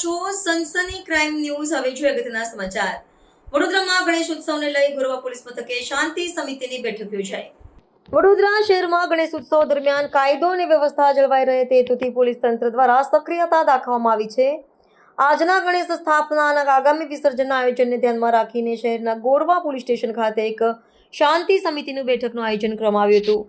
છો સનસની crime news હવે જોઈએ અગત્યના સમાચાર. વડોદરામાં ગણેશ ઉત્સવને લઈ ગોરવા પોલીસ મથકે શાંતિ સમિતિની બેઠક યોજાઈ. વડોદરા શહેરમાં ગણેશ ઉત્સવ દરમિયાન કાયદો અને વ્યવસ્થા જળવાઈ રહે તે હેતુથી પોલીસ તંત્ર દ્વારા સક્રિયતા દાખવવામાં આવી છે. આજના ગણેશ સ્થાપના અને આગામી વિસર્જનના આયોજનને ધ્યાનમાં રાખીને શહેરના ગોરવા પોલીસ સ્ટેશન ખાતે એક શાંતિ સમિતિનું બેઠકનું આયોજન કરવામાં આવ્યું હતું.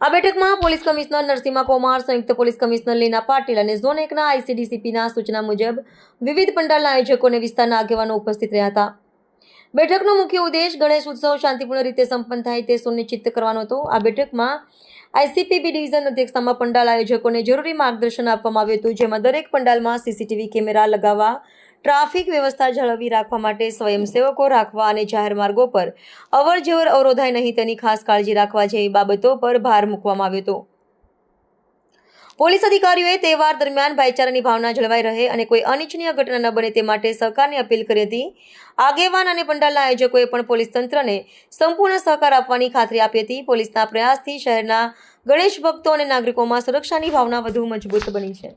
આ બેઠકમાં પોલીસ કમિશનર નરસિંહા કુમાર, સંયુક્ત પોલીસ કમિશનર લીના પાટીલ અને ઝોન એકના આઈસીડીસીપીના સૂચના મુજબ વિવિધ પંડાલના આયોજકો અને વિસ્તારના આગેવાનો ઉપસ્થિત રહ્યા હતા. બેઠકનો મુખ્ય ઉદ્દેશ ગણેશ ઉત્સવ શાંતિપૂર્ણ રીતે સંપન્ન થાય તે સુનિશ્ચિત કરવાનો હતો. આ બેઠકમાં આઈસીપીબી ડિવિઝન અધ્યક્ષતામાં પંડાલ આયોજકોને જરૂરી માર્ગદર્શન આપવામાં આવ્યું હતું, જેમાં દરેક પંડાલમાં સીસીટીવી કેમેરા લગાવવા ટ્રાફિક વ્યવસ્થા જાળવી રાખવા માટે સ્વયંસેવકો રાખવા અને જાહેર માર્ગો પર અવર જવર અવરોધાય નહીં તેની ખાસ કાળજી રાખવા જેવી બાબતો પર ભાર મૂકવામાં આવ્યો હતો. પોલીસ અધિકારીઓએ તહેવાર દરમિયાન ભાઈચારાની ભાવના જળવાઈ રહે અને કોઈ અનિચ્છનીય ઘટના ન બને તે માટે સહકારની અપીલ કરી હતી. આગેવાન અને પંડાલના આયોજકોએ પણ પોલીસ તંત્રને સંપૂર્ણ સહકાર આપવાની ખાતરી આપી હતી. પોલીસના પ્રયાસથી શહેરના ગણેશ ભક્તો અને નાગરિકોમાં સુરક્ષાની ભાવના વધુ મજબૂત બની છે.